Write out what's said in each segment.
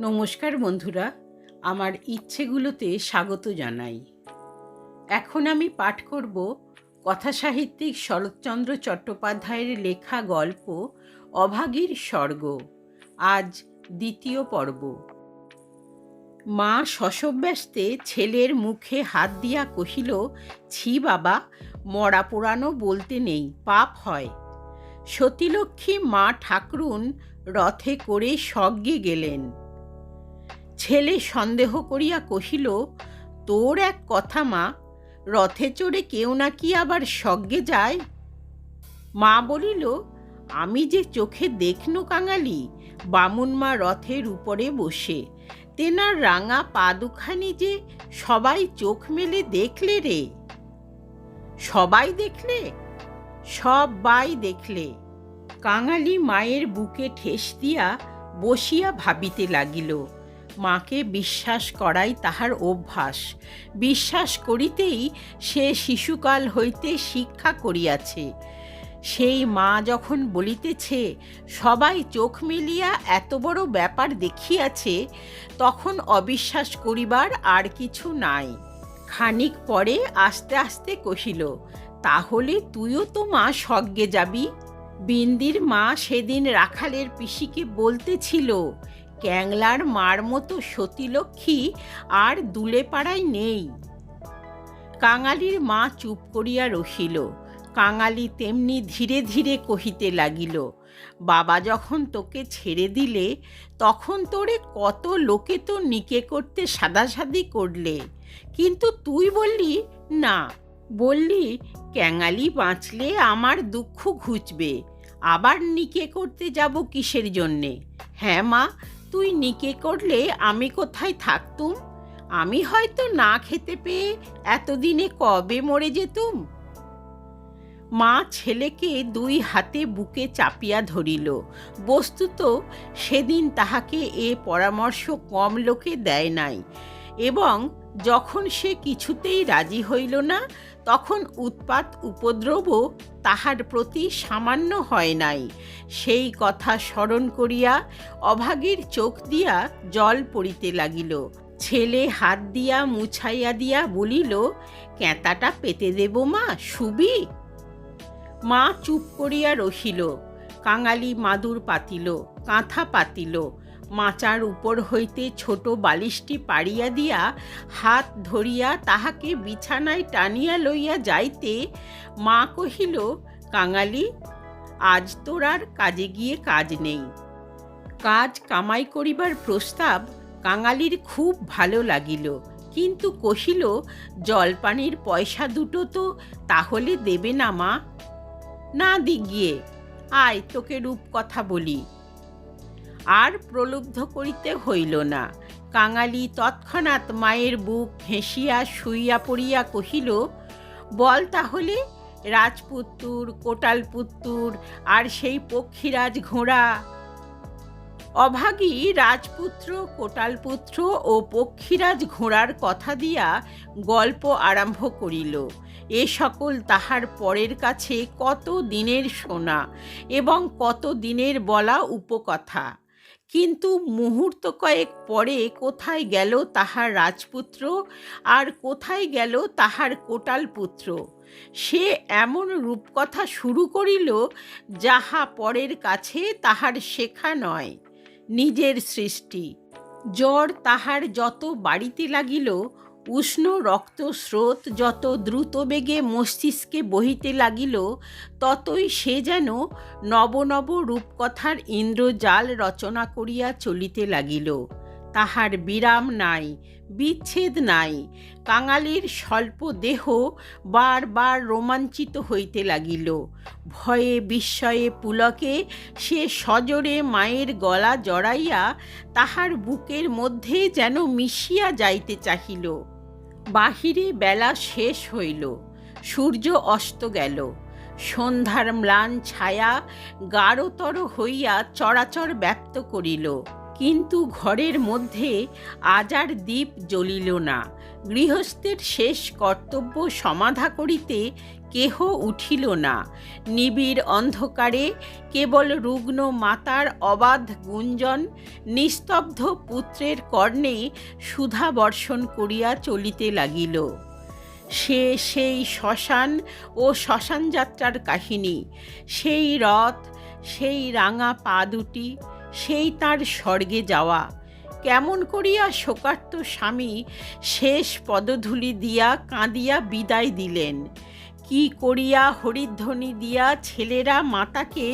নমস্কার বন্ধুরা, আমার ইচ্ছেগুলোতে স্বাগত জানাই। এখন আমি পাঠ করব কথাসাহিত্যিক শরৎচন্দ্র চট্টোপাধ্যায়ের লেখা গল্প অভাগীর স্বর্গ, আজ দ্বিতীয় পর্ব। মা শশব্যস্তে ছেলের মুখে হাত দিয়া কহিল, ছি বাবা, মরা পোড়ানো বলতে নেই, পাপ হয়। সতীলক্ষ্মী মা ঠাকরুন রথে করে স্বর্গে গেলেন। ছেলে সন্দেহ করিয়া কহিল, তোর এক কথা মা, রথে চড়ে কেউ নাকি আবার স্বর্গে যায়? মা বলিল, আমি যে চোখে দেখনু কাঙালি, বামুন মা রথের উপরে বসে। তেনার রাঙা পা দুখানি যে সবাই চোখ মেলে দেখলে রে। সবাই দেখলে? সবাই দেখলে। কাঙালি মায়ের বুকে ঠেস দিয়া বসিয়া ভাবিতে লাগিল। মাকে বিশ্বাস করাই তাহার অভ্যাস। বিশ্বাস করিতেই সে শিশুকাল হইতে শিক্ষা করিয়াছে। সেই মা যখন বলিতেছে, সবাই চোখ মিলিয়া এত বড় ব্যাপার দেখিয়াছে, তখন অবিশ্বাস করিবার আর কিছু নাই। খানিক পরে আস্তে আস্তে কহিল, তাহলে তুইও তো মা সজ্ঞে যাবি? বিন্দির মা সেদিন রাখালের পিসিকে বলতেছিল ক্যাংলার মার মতো সতীলক্ষ্মী আর দুলে পাড়ায় নেই। কাঙালির মা চুপ করিয়া রহিল। কাঙালি তেমনি ধীরে ধীরে কহিতে লাগিল, বাবা যখন তোকে ছেড়ে দিলে, তখন তোরে কত লোকে তো নিকে করতে সাদাসাদি করলে। কিন্তু তুই বললি, না। বললি, ক্যাঙালি বাঁচলে আমার দুঃখ ঘুচবে। আবার নিকে করতে যাব কিসের জন্যে? হ্যাঁ মা তুই নিকে করলে আমি কোথায় থাকতুম? আমি হয়তো না খেতে পেয়ে এতদিনে কবে মরে যেতুম? মা ছেলেকে দুই হাতে বুকে চাপিয়া ধরিল। বস্তুত সেদিন তাহাকে এ পরামর্শ কম লোকে দেয় নাই এবং যখন সে কিছুতেই রাজি হইল না তখন উৎপাত উপদ্রবও তাহার প্রতি সামান্য হয় নাই। সেই কথা স্মরণ করিয়া অভাগীর চোখ দিয়া জল পড়িতে লাগিল। ছেলে হাত দিয়া মুছাইয়া দিয়া বলিল ক্যাঁতাটা পেতে দেব মা শুবি মা চুপ করিয়া রহিল। কাঙালি মাদুর পাতিল, কাঁথা পাতিল। মাচার উপর হইতে ছোট বালিশটি পাড়িয়া দিয়া হাত ধরিয়া তাহাকে বিছানায় টানিয়া লইয়া যাইতে মা কহিল, কাঙালি, আজ তোর আর কাজে গিয়ে কাজ নেই। কাজ কামাই করিবার প্রস্তাব কাঙালির খুব ভালো লাগিল। কিন্তু কহিল, জলপানির পয়সা দুটো তো তাহলে দেবে না মা। না দি গিয়ে, আয় তোকে রূপ কথা বলি। আর প্রলুব্ধ করিতে হইল না। কাঙালি তৎক্ষণাৎ মায়ের বুক ঘেঁষিয়া শুইয়া পড়িয়া কহিল, বল তাহলে, রাজপুত্তুর, কোটালপুত্তুর, আর সেই পক্ষীরাজ ঘোড়া? অভাগী রাজপুত্র, কোটালপুত্র ও পক্ষীরাজ ঘোড়ার কথা দিয়া গল্প আরম্ভ করিল। এ সকল তাহার পরের কাছে কত দিনের শোনা এবং কত দিনের বলা উপকথা। কিন্তু মুহূর্ত কয়েক পরে কোথায় গেল তাহার রাজপুত্র আর কোথায় গেল তাহার কোটাল পুত্র? সে এমন রূপকথা শুরু করিল যাহা পরের কাছে তাহার শেখা নয়, নিজের সৃষ্টি। জ্বর তাহার যত বাড়িতে লাগিল উষ্ণ রক্তস্রোত যত দ্রুত বেগে মস্তিষ্কে বহিতে লাগিল, ততই সে যেন নব নব রূপকথার ইন্দ্রজাল রচনা করিয়া চলিতে লাগিল। তাহার বিরাম নাই, বিচ্ছেদ নাই, কাঙালির স্বল্প দেহ বারবার রোমাঞ্চিত হইতে লাগিল। ভয়ে বিস্ময়ে পুলকে সে সজোরে মায়ের গলা জড়াইয়া তাহার বুকের মধ্যে যেন মিশিয়া যাইতে চাহিল। বাহিরে বেলা শেষ হইল, সূর্য অস্ত গেল। সন্ধ্যার ম্লান ছায়া গাঢ়তর হইয়া চরাচর ব্যপ্ত করিল, কিন্তু ঘরের মধ্যে আজার দ্বীপ জ্বলিল না। গৃহস্থের শেষ কর্তব্য সমাধা করিতে কেহ উঠিল না। নিবিড় অন্ধকারে কেবল রুগ্ন মাতার অবাধ গুঞ্জন, নিস্তব্ধ পুত্রের কর্ণে সুধা বর্ষণ করিয়া চলিতে লাগিল। সে সেই শ্মশান ও শ্মশান যাত্রার কাহিনী, সেই রথ, সেই রাঙা পা দুটি, সেই তার স্বর্গে যাওয়া। কেমন করিয়া শোকার্ত স্বামী শেষ পদধূলি দিয়া কাঁদিয়া বিদায় দিলেন। কি করিয়া হরিধ্বনি দিয়া ছেলেরা মাতাকে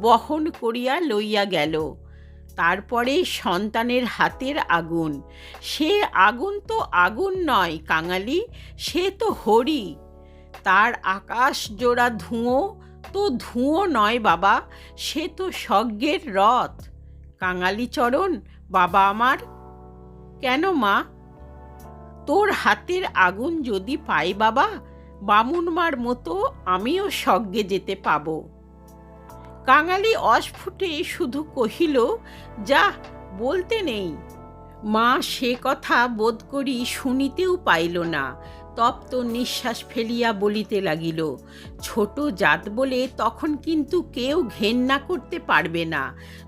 বহন করিয়া লইয়া গেল। তারপরে সন্তানের হাতের আগুন। সে আগুন তো আগুন নয় কাঙালি, সে তো হরি। তার আকাশ জোড়া ধুঁয়ো তো ধুঁয়ো নয় বাবা, সে তো স্বর্গের রথ। কাঙালি চরণ বাবা আমার। কেন মা? তোর হাতের আগুন যদি পাই বাবা বামুনমার মতো আমিও স্বর্গে যেতে পাবো। কাঙালি অস্ফুটে শুধু কহিল, যা, বলতে নেই। মা সে কথা বোধ করি শুনিতেও পাইল না। তপ্ত নিঃশ্বাস ফেলিয়া বলিতে লাগিল, ছোট জাত বলে তখন কিন্তু কেউ ঘেন্না করতে পারবে না,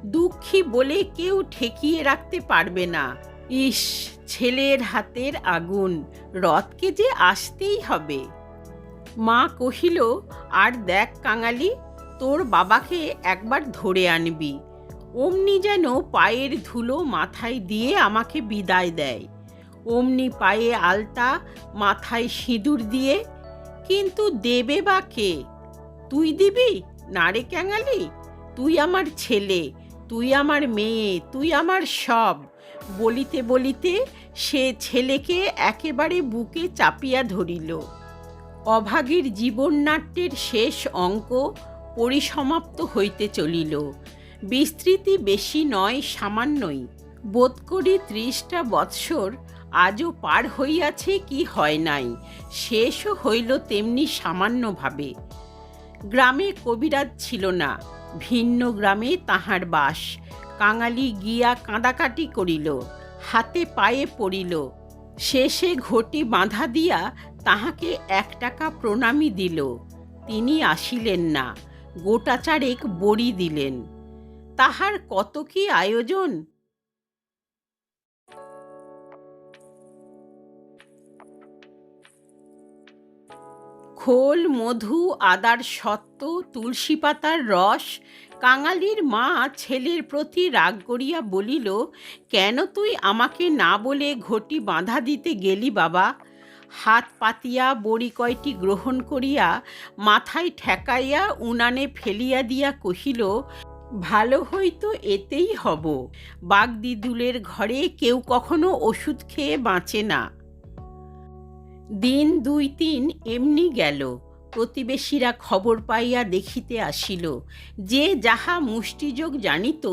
দুঃখী বলে কেউ ঠেকিয়ে রাখতে পারবে না। ইস, ছেলের হাতের আগুন, রথকে যে আসতেই হবে। মা কহিল, আর দেখ কাঙালি, তোর বাবাকে একবার ধরে আনবি, অমনি যেন পায়ের ধুলো মাথায় দিয়ে আমাকে বিদায় দেয়। অমনি পায়ে আলতা, মাথায় সিঁদুর দিয়ে, কিন্তু দেবে বা কে? তুই দিবি? না রে ক্যাঙালি? তুই আমার ছেলে, তুই আমার মেয়ে, তুই আমার সব। বলিতে বলিতে সে ছেলেকে একেবারে বুকে চাপিয়া ধরিল। অভাগীর জীবননাট্যের শেষ অঙ্ক পরিসমাপ্ত হইতে চলিল। বিস্তৃতি বেশি নয়, সামান্যই। বোধ করি ত্রিশটা বৎসর আজও পার হইয়াছে কি হয় নাই, শেষও হইল তেমনি সামান্যভাবে। গ্রামে কবিরাজ ছিল না, ভিন্ন গ্রামে তাহার বাস, কাঙালি গিয়া কাঁদাকাটি করিল, হাতে পায়ে পড়িল, শেষে ঘটি বাঁধা দিয়া তাহাকে এক টাকা প্রণামী দিল, তিনি আসিলেন না, গোটাচারেক বড়ি দিলেন। তাহার কত কি আয়োজন? খোল, মধু, আদার সত্ত্ব, তুলসী পাতার রস, কাঙালির মা ছেলের প্রতি রাগ করিয়া বলিল, কেন তুই আমাকে না বলে ঘটি বাঁধা দিতে গেলি বাবা? হাত পাতিয়া বড়ি কয়টি গ্রহণ করিয়া মাথায় ঠেকাইয়া উনানে ফেলিয়া দিয়া কহিল, ভালো হইতো এতেই হব। বাগদিদুলের ঘরে কেউ কখনো ওষুধ খেয়ে বাঁচে না। দিন দুই তিন এমনি গেল। প্রতিবেশীরা খবর পাইয়া দেখিতে আসিল যে যাহা মুষ্টিযোগ জানিত,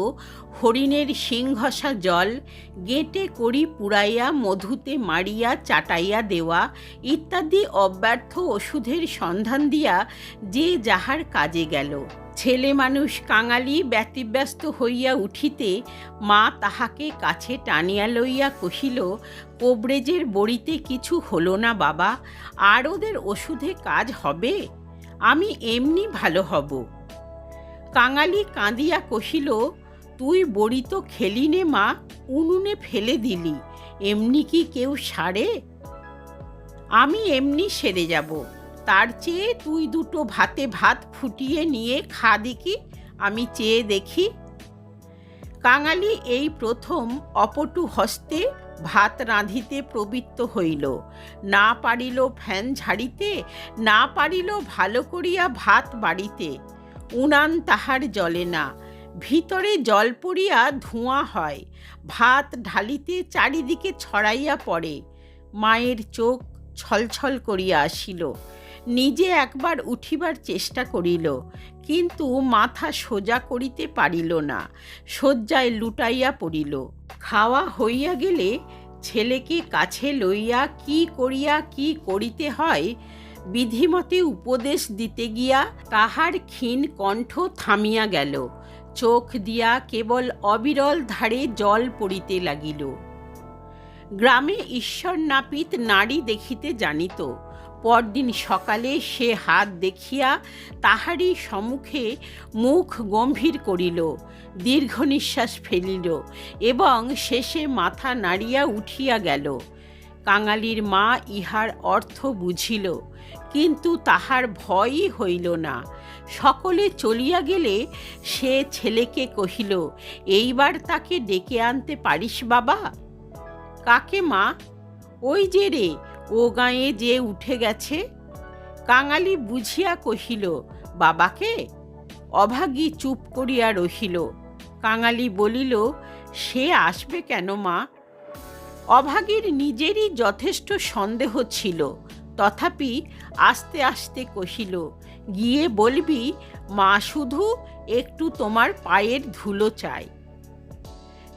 হরিণের সিংহসা জল গেটে করি পুড়াইয়া, মধুতে মারিয়া চাটাইয়া দেওয়া ইত্যাদি অব্যর্থ ওষুধের সন্ধান দিয়া যে যাহার কাজে গেল। ছেলে মানুষ কাঙালি ব্যতিব্যস্ত হইয়া উঠিতে মা তাহাকে কাছে টানিয়া লইয়া কহিল, কোবরেজের বড়িতে কিছু হলো না বাবা আর ওদের ওষুধে কাজ হবে? আমি এমনি ভালো হব। কাঙালি কাঁদিয়া কহিল, তুই বড়ি তো খেলি নে মা, উনুনে ফেলে দিলি, এমনি কি কেউ সারে? আমি এমনি সেরে যাব। তার চেয়ে তুই দুটো ভাতে ভাত ফুটিয়ে নিয়ে খা দেখি, আমি চেয়ে দেখি। কাঙালি এই প্রথম অপটু হস্তে ভাত রাঁধিতে প্রবৃত্ত হইল। না পারিল ফ্যান ঝাড়িতে, না পারিল ভালো করিয়া ভাত বাড়িতে। উনান তাহার জলে না, ভিতরে জল পড়িয়া ধোঁয়া হয়। ভাত ঢালিতে চারিদিকে ছড়াইয়া পড়ে। মায়ের চোখ ছলছল করিয়া আসিল। নিজে একবার উঠিবার চেষ্টা করিল, কিন্তু মাথা সোজা করিতে পারিল না, শয্যায় লুটাইয়া পড়িল। খাওয়া হইয়া গেলে ছেলেকে কাছে লইয়া কি করিয়া কি করিতে হয়, বিধিমতে উপদেশ দিতে গিয়া তাহার ক্ষীণ কণ্ঠ থামিয়া গেল। চোখ দিয়া কেবল অবিরল ধারে জল পড়িতে লাগিল। গ্রামে ঈশ্বর নাপিত নারী দেখিতে জানিত পরদিন সকালে সে হাত দেখিয়া তাহারই সম্মুখে মুখ গম্ভীর করিল, দীর্ঘ নিঃশ্বাস ফেলিল এবং শেষে মাথা নাড়িয়া উঠিয়া গেল। কাঙালির মা ইহার অর্থ বুঝিল, কিন্তু তাহার ভয়ই হইল না। সকলে চলিয়া গেলে সে ছেলেকে কহিল, এইবার তাকে ডেকে আনতে পারিস বাবা? কাকে মা? ওই যে রে ও গাঁয়ে যে উঠে গেছে? কাঙালি বুঝিয়া কহিল, বাবাকে? অভাগী চুপ করিয়া রহিল। কাঙালি বলিল, সে আসবে কেন মা? অভাগীর নিজেরই যথেষ্ট সন্দেহ ছিল। তথাপি আস্তে আস্তে কহিল, গিয়ে বলবি, মা শুধু একটু তোমার পায়ের ধুলো চায়।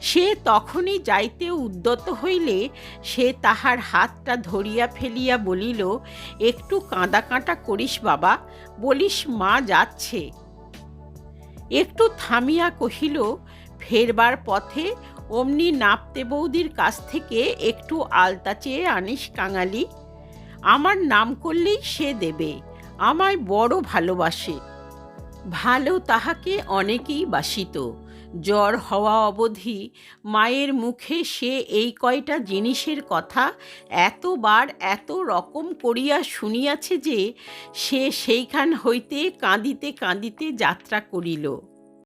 সে তখনই যাইতে উদ্যত হইলে সে তাহার হাতটা ধরিয়া ফেলিয়া বলিল, একটু কাঁদা কাঁটা করিস বাবা, বলিস মা যাচ্ছে। একটু থামিয়া কহিল, ফেরবার পথে অমনি নাপতে বৌদির কাছ থেকে একটু আলতা চেয়ে আনিস কাঙালি। আমার নাম করলেই সে দেবে, আমায় বড় ভালোবাসে। ভালো তাহাকে অনেকেই বাসিত। জ্বর হওয়া অবধি মায়ের মুখে সে এই কয়টা জিনিসের কথা এতবার এত রকম করিয়া শুনিয়াছে যে সে সেইখান হইতে কাঁদিতে কাঁদিতে যাত্রা করিল।